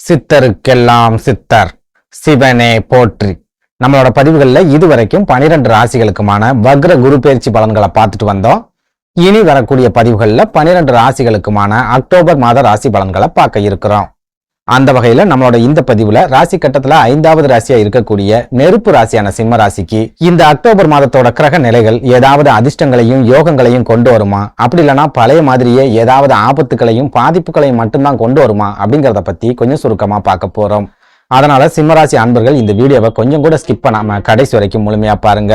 சித்தருக்கெல்லாம் சித்தர் சிவனே போற்றி. நம்மளோட பதிவுகளில் இதுவரைக்கும் பனிரெண்டு ராசிகளுக்குமான வக்ர குரு பயிற்சி பலன்களை பார்த்துட்டு வந்தோம். இனி வரக்கூடிய பதிவுகளில் பனிரெண்டு ராசிகளுக்குமான அக்டோபர் மாத ராசி பலன்களை பார்க்க இருக்கிறோம். அந்த வகையில நம்மளோட இந்த பதிவுல ராசி கட்டத்துல ஐந்தாவது ராசியா இருக்கக்கூடிய நெருப்பு ராசியான சிம்ம ராசிக்கு இந்த அக்டோபர் மாதத்தோட கிரக நிலைகள் ஏதாவது அதிர்ஷ்டங்களையும் யோகங்களையும் கொண்டு வருமா? அப்படி இல்லைன்னா பழைய மாதிரியே ஏதாவது ஆபத்துகளையும் பாதிப்புகளையும் மட்டும்தான் கொண்டு வருமா? அப்படிங்கறத பத்தி கொஞ்சம் சுருக்கமா பார்க்க போறோம். அதனால சிம்மராசி அன்பர்கள் இந்த வீடியோவை கொஞ்சம் கூட ஸ்கிப் பண்ணாம கடைசி வரைக்கும் முழுமையா பாருங்க.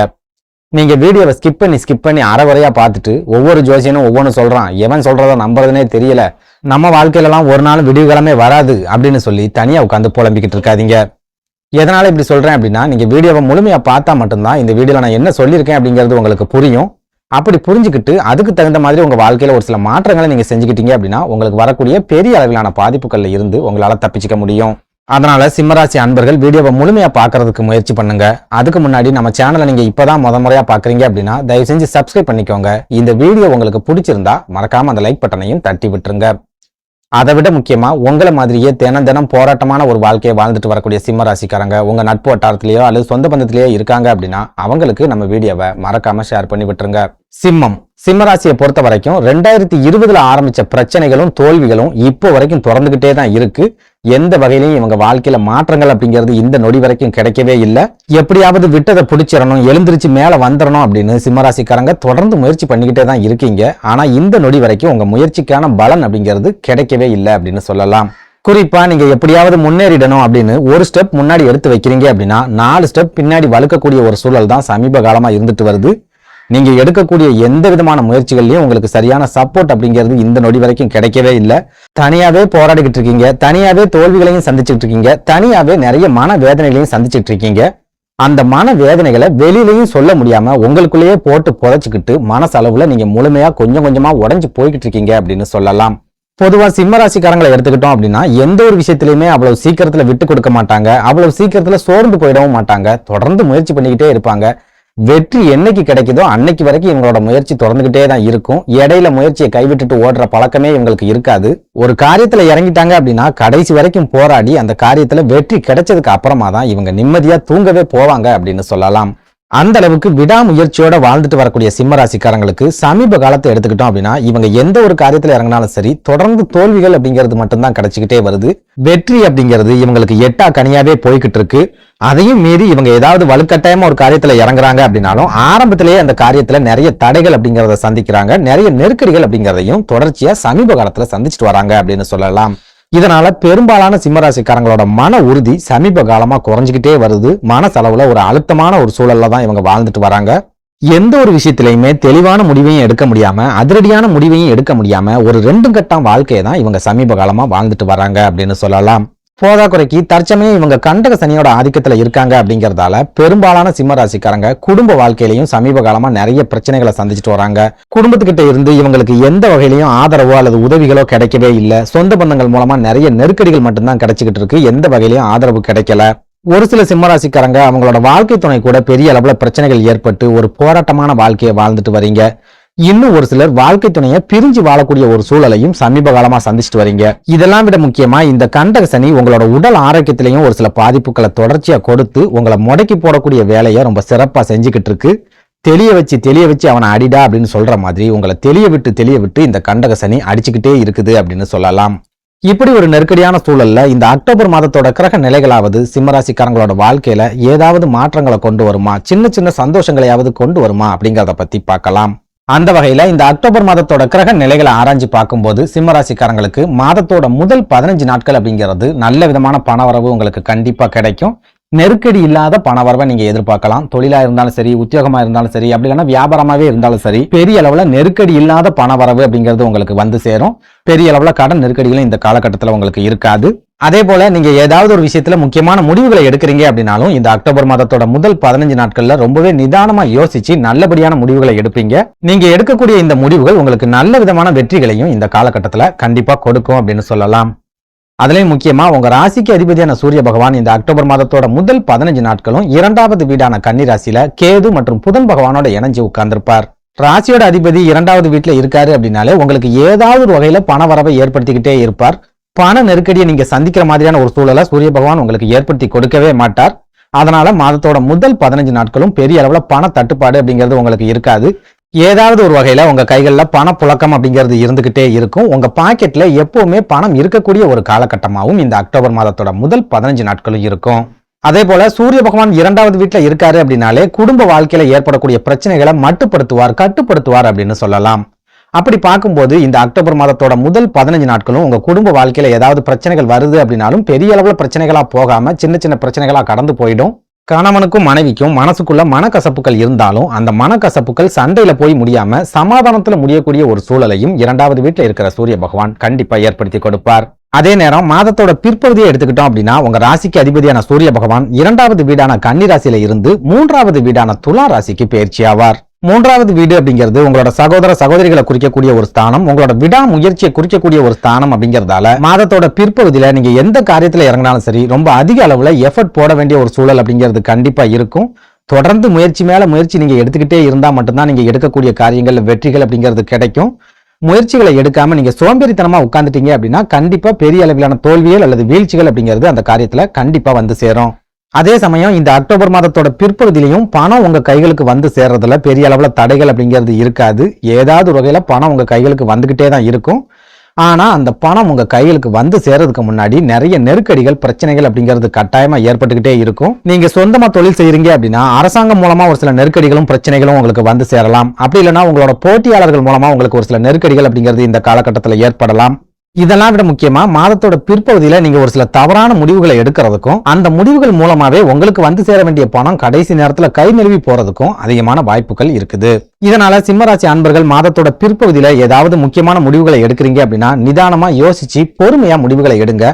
நீங்க வீடியோவை ஸ்கிப் பண்ணி ஸ்கிப் பண்ணி அறவரையா பார்த்துட்டு ஒவ்வொரு ஜோசியனும் ஒவ்வொன்று சொல்றான். எவன் சொல்றதை நம்புறதுனே தெரியல. நம்ம வாழ்க்கையிலலாம் ஒரு நாள் விடிவுகாலமே வராது அப்படின்னு சொல்லி தனியாக உட்காந்து புலம்பிக்கிட்டு இருக்காதீங்க. எதனால் இப்படி சொல்கிறேன் அப்படின்னா நீங்கள் வீடியோவை முழுமையாக பார்த்தா மட்டும்தான் இந்த வீடியோவில் நான் என்ன சொல்லியிருக்கேன் அப்படிங்கிறது உங்களுக்கு புரியும். அப்படி புரிஞ்சுக்கிட்டு அதுக்கு தகுந்த மாதிரி உங்கள் வாழ்க்கையில் ஒரு சில மாற்றங்களை நீங்கள் செஞ்சுக்கிட்டீங்க அப்படின்னா உங்களுக்கு வரக்கூடிய பெரிய அளவிலான பாதிப்புகளில் இருந்து உங்களால் தப்பிச்சிக்க முடியும். அதனால சிம்மராசி அன்பர்கள் வீடியோவை முழுமையாக பார்க்கறதுக்கு முயற்சி பண்ணுங்க. அதுக்கு முன்னாடி நம்ம சேனலை நீங்கள் இப்போ தான் முத முறையா பார்க்குறீங்க அப்படின்னா தயவு செஞ்சு சப்ஸ்கிரைப் பண்ணிக்கோங்க. இந்த வீடியோ உங்களுக்கு பிடிச்சிருந்தா மறக்காம அந்த லைக் பட்டனையும் தட்டி விட்டுருங்க. அதை விட முக்கியமாக உங்களை மாதிரியே தினம் தினம் போராட்டமான ஒரு வாழ்க்கையை வாழ்ந்துட்டு வரக்கூடிய சிம்ம ராசிக்காரங்க உங்கள் நட்பு வட்டாரத்திலேயோ அல்லது சொந்த பந்தத்திலேயோ இருக்காங்க அப்படின்னா அவங்களுக்கு நம்ம வீடியோவை மறக்காம ஷேர் பண்ணி விட்டுருங்க. சிம்மம். சிம்மராசியை பொறுத்த வரைக்கும் ரெண்டாயிரத்தி இருபதுல ஆரம்பிச்ச பிரச்சனைகளும் தோல்விகளும் இப்போ வரைக்கும் தொடர்ந்துகிட்டே தான் இருக்கு. எந்த வகையிலையும் இவங்க வாழ்க்கையில மாற்றங்கள் அப்படிங்கிறது இந்த நொடி வரைக்கும் கிடைக்கவே இல்லை. எப்படியாவது விட்டதை பிடிச்சிடணும் எழுந்திருச்சு மேல வந்துடணும் அப்படின்னு சிம்மராசிக்காரங்க தொடர்ந்து முயற்சி பண்ணிக்கிட்டே தான் இருக்கீங்க. ஆனா இந்த நொடி வரைக்கும் உங்க முயற்சிக்கான பலன் அப்படிங்கிறது கிடைக்கவே இல்லை அப்படின்னு சொல்லலாம். குறிப்பா நீங்க எப்படியாவது முன்னேறிடணும் அப்படின்னு ஒரு ஸ்டெப் முன்னாடி எடுத்து வைக்கிறீங்க அப்படின்னா நாலு ஸ்டெப் பின்னாடி வலுக்கக்கூடிய ஒரு சூழல் தான் சமீப காலமா இருந்துட்டு வருது. நீங்கள் எடுக்கக்கூடிய எந்த விதமான முயற்சிகள்லையும் உங்களுக்கு சரியான சப்போர்ட் அப்படிங்கிறது இந்த நொடி வரைக்கும் கிடைக்கவே இல்லை. தனியாகவே போராடிக்கிட்டு இருக்கீங்க. தனியாகவே தோல்விகளையும் சந்திச்சுட்டு இருக்கீங்க. தனியாகவே நிறைய மன வேதனைகளையும் சந்திச்சுட்டு இருக்கீங்க. அந்த மன வேதனைகளை வெளியிலையும் சொல்ல முடியாம உங்களுக்குள்ளேயே போட்டு புதைச்சிக்கிட்டு மனசளவுல நீங்க முழுமையா கொஞ்சம் கொஞ்சமா உடஞ்சு போய்கிட்டு இருக்கீங்க அப்படின்னு சொல்லலாம். பொதுவா சிம்மராசிக்காரங்களை எடுத்துக்கிட்டோம் அப்படின்னா எந்த ஒரு விஷயத்திலையுமே அவ்வளவு சீக்கிரத்துல விட்டு கொடுக்க மாட்டாங்க. அவ்வளவு சீக்கிரத்துல சோர்ந்து போயிடவும் மாட்டாங்க. தொடர்ந்து முயற்சி பண்ணிக்கிட்டே இருப்பாங்க. வெற்றி என்னைக்கு கிடைக்குதோ அன்னைக்கு வரைக்கும் இவங்களோட முயற்சி தொடர்ந்துகிட்டே தான் இருக்கும். இடையில முயற்சியை கைவிட்டுட்டு ஓடுற பழக்கமே இவங்களுக்கு இருக்காது. ஒரு காரியத்துல இறங்கிட்டாங்க அப்படின்னா கடைசி வரைக்கும் போராடி அந்த காரியத்துல வெற்றி கிடைச்சதுக்கு அப்புறமா தான் இவங்க நிம்மதியா தூங்கவே போவாங்க அப்படின்னு சொல்லலாம். அந்த அளவுக்கு விடாமுயற்சியோட வாழ்ந்துட்டு வரக்கூடிய சிம்மராசிக்காரங்களுக்கு சமீப காலத்தை எடுத்துக்கிட்டோம் அப்படின்னா இவங்க எந்த ஒரு காரியத்துல இறங்கினாலும் சரி தொடர்ந்து தோல்விகள் அப்படிங்கிறது மட்டும்தான் கிடைச்சிக்கிட்டே வருது. வெற்றி அப்படிங்கிறது இவங்களுக்கு எட்டா கனியாவே போய்கிட்டு இருக்கு. அதையும் மீறி இவங்க ஏதாவது வலுக்கட்டாயமா ஒரு காரியத்துல இறங்குறாங்க அப்படின்னாலும் ஆரம்பத்திலேயே அந்த காரியத்துல நிறைய தடைகள் அப்படிங்கறத சந்திக்கிறாங்க. நிறைய நெருக்கடிகள் அப்படிங்கறதையும் தொடர்ச்சியா சமீப காலத்துல சந்திச்சுட்டு வராங்க அப்படின்னு சொல்லலாம். இதனால பெரும்பாலான சிம்மராசிக்காரங்களோட மன உறுதி சமீப காலமா குறைஞ்சிக்கிட்டே வருது. மனசளவுல ஒரு அழுத்தமான ஒரு சூழல்ல தான் இவங்க வாழ்ந்துட்டு வராங்க. எந்த ஒரு விஷயத்திலையுமே தெளிவான முடிவையும் எடுக்க முடியாம அதிரடியான முடிவையும் எடுக்க முடியாம ஒரு ரெண்டு கட்டம் வாழ்க்கையை தான் இவங்க சமீப காலமா வாழ்ந்துட்டு வராங்க அப்படின்னு சொல்லலாம். போதாக்குறைக்கு தற்சமயம் இவங்க கண்டக சனியோட ஆதிக்கத்துல இருக்காங்க அப்படிங்கறதால பெரும்பாலான சிம்ம ராசிக்காரங்க குடும்ப வாழ்க்கையிலையும் சமீப காலமா நிறைய பிரச்சனைகளை சந்திச்சுட்டு வராங்க. குடும்பத்துக்கிட்ட இருந்து இவங்களுக்கு எந்த வகையிலையும் ஆதரவோ அல்லது உதவிகளோ கிடைக்கவே இல்லை. சொந்த பந்தங்கள் மூலமா நிறைய நெருக்கடிகள் மட்டும்தான் கிடைச்சிக்கிட்டு இருக்கு. எந்த வகையிலையும் ஆதரவு கிடைக்கல. ஒரு சில சிம்மராசிக்காரங்க அவங்களோட வாழ்க்கை துணை கூட பெரிய அளவுல பிரச்சனைகள் ஏற்பட்டு ஒரு போராட்டமான வாழ்க்கையை வாழ்ந்துட்டு வரீங்க. இன்னும் ஒரு சிலர் வாழ்க்கை துணையை பிரிஞ்சு வாழக்கூடிய ஒரு சூழலையும் சமீப காலமா சந்திச்சுட்டு வரீங்க. இதெல்லாம் விட முக்கியமா இந்த கண்டக சனி உங்களோட உடல் ஆரோக்கியத்திலையும் ஒரு சில பாதிப்புகளை தொடர்ச்சியா கொடுத்து உங்களை முடக்கி போடக்கூடிய வேலையை ரொம்ப சிறப்பா செஞ்சுக்கிட்டு இருக்கு. தெளிய வச்சு தெளிய வச்சு அவனை அடிடா அப்படின்னு சொல்ற மாதிரி உங்களை தெளிய விட்டு தெளிய விட்டு இந்த கண்டக சனி அடிச்சுக்கிட்டே இருக்குது அப்படின்னு சொல்லலாம். இப்படி ஒரு நெருக்கடியான சூழல்ல இந்த அக்டோபர் மாதத்தோட கிரக நிலைகளாவது சிம்மராசிக்காரங்களோட வாழ்க்கையில ஏதாவது மாற்றங்களை கொண்டு வருமா? சின்ன சின்ன சந்தோஷங்களையாவது கொண்டு வருமா? அப்படிங்கிறத பத்தி பார்க்கலாம். அந்த வகையில இந்த அக்டோபர் மாதத்தோட கிரக நிலைகளை ஆராய்ஞ்சு பார்க்கும்போது சிம்மராசிக்காரங்களுக்கு மாதத்தோட முதல் பதினஞ்சு நாட்கள் அப்படிங்கிறது நல்ல விதமான பணவரவு உங்களுக்கு கண்டிப்பா கிடைக்கும். நெருக்கடி இல்லாத பண வரவை நீங்க எதிர்பார்க்கலாம். தொழிலா இருந்தாலும் சரி உத்தியோகமா இருந்தாலும் சரி அப்படி இல்லைன்னா வியாபாரமாவே இருந்தாலும் சரி பெரிய அளவுல நெருக்கடி இல்லாத பண வரவு அப்படிங்கிறது உங்களுக்கு வந்து சேரும். பெரிய அளவுல கடன் நெருக்கடிகளும் இந்த காலகட்டத்தில் உங்களுக்கு இருக்காது. அதே போல நீங்க ஏதாவது ஒரு விஷயத்துல முக்கியமான முடிவுகளை எடுக்கிறீங்க அப்படின்னாலும் இந்த அக்டோபர் மாதத்தோட முதல் பதினஞ்சு நாட்கள்ல ரொம்பவே நிதானமா யோசிச்சு நல்லபடியான முடிவுகளை எடுப்பீங்க. நீங்க எடுக்கக்கூடிய இந்த முடிவுகள் உங்களுக்கு நல்ல விதமான வெற்றிகளையும் இந்த காலகட்டத்தில் கண்டிப்பா கொடுக்கும் அப்படின்னு சொல்லலாம். அதுலயும் முக்கியமா உங்க ராசிக்கு அதிபதியான சூரிய பகவான் இந்த அக்டோபர் மாதத்தோட முதல் பதினஞ்சு நாட்களும் இரண்டாவது வீடான கன்னி ராசியில கேது மற்றும் புதன் பகவானோட இணைஞ்சு உட்கார்ந்திருப்பார். ராசியோட அதிபதி இரண்டாவது வீட்டில் இருக்காரு அப்படின்னாலே உங்களுக்கு ஏதாவது ஒரு வகையில பண வரவை ஏற்படுத்திக்கிட்டே இருப்பார். பண நெருக்கடியை நீங்க சந்திக்கிற மாதிரியான ஒரு சூழலை சூரிய பகவான் உங்களுக்கு ஏற்படுத்தி கொடுக்கவே மாட்டார். அதனால மாதத்தோட முதல் பதினஞ்சு நாட்களும் பெரிய அளவுல பண தட்டுப்பாடு அப்படிங்கிறது உங்களுக்கு இருக்காது. ஏதாவது ஒரு வகையில் உங்கள் கைகளில் பணப்புழக்கம் அப்படிங்கிறது இருந்துக்கிட்டே இருக்கும். உங்கள் பாக்கெட்டில் எப்போவுமே பணம் இருக்கக்கூடிய ஒரு காலகட்டமாகவும் இந்த அக்டோபர் மாதத்தோட முதல் பதினஞ்சு நாட்களும் இருக்கும். அதே போல சூரிய பகவான் இரண்டாவது வீட்டில் இருக்காரு அப்படின்னாலே குடும்ப வாழ்க்கையில ஏற்படக்கூடிய பிரச்சனைகளை மட்டுப்படுத்துவார் கட்டுப்படுத்துவார் அப்படின்னு சொல்லலாம். அப்படி பார்க்கும்போது இந்த அக்டோபர் மாதத்தோட முதல் பதினஞ்சு நாட்களும் உங்க குடும்ப வாழ்க்கையில ஏதாவது பிரச்சனைகள் வருது அப்படின்னாலும் பெரிய அளவில் பிரச்சனைகளா போகாம சின்ன சின்ன பிரச்சனைகளா கடந்து போயிடும். கணவனுக்கும் மனைவிக்கும் மனசுக்குள்ள மனக்கசப்புகள் இருந்தாலும் அந்த மனக்கசப்புகள் சண்டையில போய் முடியாம சமாதானத்துல முடியக்கூடிய ஒரு சூழலையும் இரண்டாவது வீட்டில் இருக்கிற சூரிய பகவான் கண்டிப்பா ஏற்படுத்தி கொடுப்பார். அதே நேரம் மாதத்தோட பிற்பகுதியை எடுத்துக்கிட்டோம் அப்படின்னா உங்க ராசிக்கு அதிபதியான சூரிய பகவான் இரண்டாவது வீடான கன்னி ராசியில இருந்து மூன்றாவது வீடான துலா ராசிக்கு பயிற்சி ஆவார். மூன்றாவது வீடு அப்படிங்கிறது உங்களோட சகோதர சகோதரிகளை குறிக்கக்கூடிய ஒரு ஸ்தானம் உங்களோட விடாமுயற்சியை குறிக்கக்கூடிய ஒரு ஸ்தானம் அப்படிங்கறதால மாதத்தோட பிற்பகுதியில நீங்க எந்த காரியத்துல இறங்கினாலும் சரி ரொம்ப அதிக அளவுல எஃபர்ட் போட வேண்டிய ஒரு சூழல் அப்படிங்கிறது கண்டிப்பா இருக்கும். தொடர்ந்து முயற்சி மேல முயற்சி நீங்க எடுத்துக்கிட்டே இருந்தா மட்டும்தான் நீங்க எடுக்கக்கூடிய காரியங்கள்ல வெற்றிகள் அப்படிங்கிறது கிடைக்கும். முயற்சிகளை எடுக்காம நீங்க சோம்பேறித்தனமா உட்காந்துட்டீங்க அப்படின்னா கண்டிப்பா பெரிய அளவிலான தோல்விகள் அல்லது வீழ்ச்சிகள் அப்படிங்கிறது அந்த காரியத்துல கண்டிப்பா வந்து சேரும். அதே சமயம் இந்த அக்டோபர் மாதத்தோட பிற்பகுதியிலையும் பணம் உங்க கைகளுக்கு வந்து சேர்றதுல பெரிய அளவுல தடைகள் அப்படிங்கிறது இருக்காது. ஏதாவது ஒரு வகையில பணம் உங்க கைகளுக்கு வந்துகிட்டே தான் இருக்கும். ஆனா அந்த பணம் உங்க கைகளுக்கு வந்து சேர்றதுக்கு முன்னாடி நிறைய நெருக்கடிகள் பிரச்சனைகள் அப்படிங்கிறது கட்டாயமா ஏற்பட்டுக்கிட்டே இருக்கும். நீங்க சொந்தமா தொழில் செய்கிறீங்க அப்படின்னா அரசாங்கம் மூலமா ஒரு சில நெருக்கடிகளும் பிரச்சனைகளும் உங்களுக்கு வந்து சேரலாம். அப்படி இல்லைன்னா உங்களோட போட்டியாளர்கள் மூலமா உங்களுக்கு ஒரு சில நெருக்கடிகள் அப்படிங்கிறது இந்த காலகட்டத்தில் ஏற்படலாம். இதெல்லாம் விட முக்கியமா மாதத்தோட பிற்பகுதியில நீங்க ஒரு சில தவறான முடிவுகளை எடுக்கிறதுக்கும் அந்த முடிவுகள் மூலமாவே உங்களுக்கு வந்து சேர வேண்டிய பணம் கடைசி நேரத்துல கை நிறுவி போறதுக்கும் அதிகமான வாய்ப்புகள் இருக்குது. இதனால சிம்மராசி அன்பர்கள் மாதத்தோட பிற்பகுதியில ஏதாவது முக்கியமான முடிவுகளை எடுக்கிறீங்க அப்படின்னா நிதானமா யோசிச்சு பொறுமையா முடிவுகளை எடுங்க.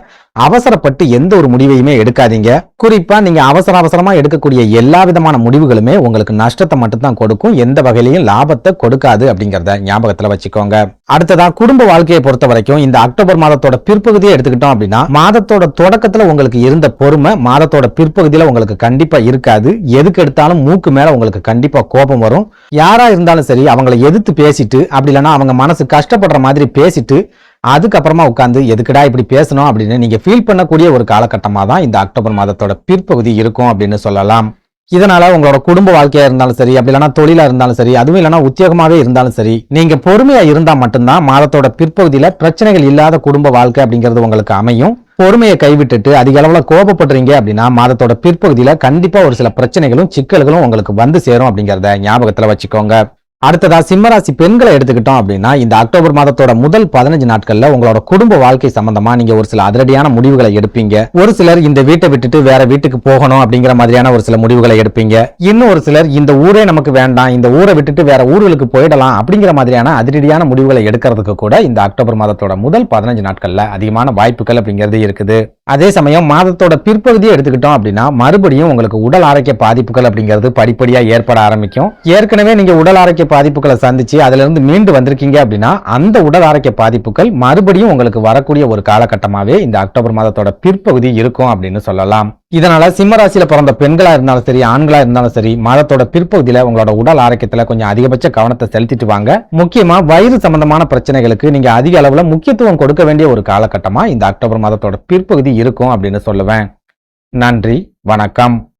அவசரப்பட்டு எந்த ஒரு முடிவையுமே எடுக்காதீங்க. குறிப்பா நீங்க அவசர அவசரமா எடுக்கக்கூடிய எல்லா விதமான முடிவுகளுமே உங்களுக்கு நஷ்டத்தை மட்டும்தான் கொடுக்கும். எந்த வகையிலையும் லாபத்தை கொடுக்காது அப்படிங்கறத ஞாபகத்துல வச்சுக்கோங்க. அடுத்ததா குடும்ப வாழ்க்கையை பொறுத்த வரைக்கும் இந்த அக்டோபர் மாதத்தோட பிற்பகுதியை எடுத்துக்கிட்டோம் அப்படின்னா மாதத்தோட தொடக்கத்துல உங்களுக்கு இருந்த பொறுமை மாதத்தோட பிற்பகுதியில உங்களுக்கு கண்டிப்பா இருக்காது. எதுக்கு எடுத்தாலும் மூக்கு மேல உங்களுக்கு கண்டிப்பா கோபம் வரும். யாரா இருந்தாலும் சரி அவங்களை எதிர்த்து பேசிட்டு அப்படி இல்லைன்னா அவங்க மனசு கஷ்டப்படுற மாதிரி பேசிட்டு அதுக்கப்புறமா உட்காந்து எதுக்குடா இப்படி பேசணும் அப்படின்னு நீங்க ஃபீல் பண்ணக்கூடிய ஒரு காலகட்டமா தான் இந்த அக்டோபர் மாதத்தோட பிற்பகுதி இருக்கும் அப்படின்னு சொல்லலாம். இதனால உங்களோட குடும்ப வாழ்க்கையா இருந்தாலும் சரி அப்படி இல்லைன்னா தொழிலா இருந்தாலும் சரி அதுவும் இல்லைனா உத்தியோகமாவே இருந்தாலும் சரி நீங்க பொறுமையா இருந்தா மட்டும்தான் மாதத்தோட பிற்பகுதியில பிரச்சனைகள் இல்லாத குடும்ப வாழ்க்கை அப்படிங்கிறது உங்களுக்கு அமையும். பொறுமையை கைவிட்டுட்டு அதிக அளவில் கோபப்படுறீங்க அப்படின்னா மாதத்தோட பிற்பகுதியில் கண்டிப்பாக ஒரு சில பிரச்சனைகளும் சிக்கல்களும் உங்களுக்கு வந்து சேரும் அப்படிங்கிறத ஞாபகத்தில் வச்சுக்கோங்க. அடுத்ததா சிம்மராசி பெண்களை எடுத்துக்கிட்டோம் அப்படின்னா இந்த அக்டோபர் மாதத்தோட முதல் பதினஞ்சு நாட்கள்ல உங்களோட குடும்ப வாழ்க்கை சம்பந்தமா நீங்க ஒரு சில அதிரடியான முடிவுகளை எடுப்பீங்க. ஒரு சிலர் இந்த வீட்டை விட்டுட்டு வேற வீட்டுக்கு போகணும் அப்படிங்கிற மாதிரியான ஒரு சில முடிவுகளை எடுப்பீங்க. இன்னும் ஒரு சிலர் இந்த ஊரே நமக்கு வேண்டாம் இந்த ஊரை விட்டுட்டு வேற ஊர்களுக்கு போயிடலாம் அப்படிங்கிற மாதிரியான அதிரடியான முடிவுகளை எடுக்கிறதுக்கு கூட இந்த அக்டோபர் மாதத்தோட முதல் பதினஞ்சு நாட்கள்ல அதிகமான வாய்ப்புகள் அப்படிங்கிறது இருக்குது. அதே சமயம் மாதத்தோட பிற்பகுதியை எடுத்துக்கிட்டோம் அப்படின்னா மறுபடியும் உங்களுக்கு உடல் ஆரோக்கிய பாதிப்புகள் அப்படிங்கிறது படிப்படியாக ஏற்பட ஆரம்பிக்கும். ஏற்கனவே நீங்கள் உடல் ஆரோக்கிய பாதிப்புகளை சந்திச்சு அதிலிருந்து மீண்டு வந்திருக்கீங்க அப்படின்னா அந்த உடல் ஆரோக்கிய பாதிப்புகள் மறுபடியும் உங்களுக்கு வரக்கூடிய ஒரு காலகட்டமாகவே இந்த அக்டோபர் மாதத்தோட பிற்பகுதி இருக்கும் அப்படின்னு சொல்லலாம். இதனால சிம்மராசியில பிறந்த பெண்களா இருந்தாலும் சரி ஆண்களா இருந்தாலும் சரி மாதத்தோட பிற்பகுதியில உங்களோட உடல் ஆரோக்கியத்துல கொஞ்சம் அதிகபட்ச கவனத்தை செலுத்திட்டு வாங்க. முக்கியமா வயிறு சம்பந்தமான பிரச்சனைகளுக்கு நீங்க அதிக அளவுல முக்கியத்துவம் கொடுக்க வேண்டிய ஒரு காலகட்டமா இந்த அக்டோபர் மாதத்தோட பிற்பகுதி இருக்கும் அப்படின்னு சொல்லுவேன். நன்றி வணக்கம்.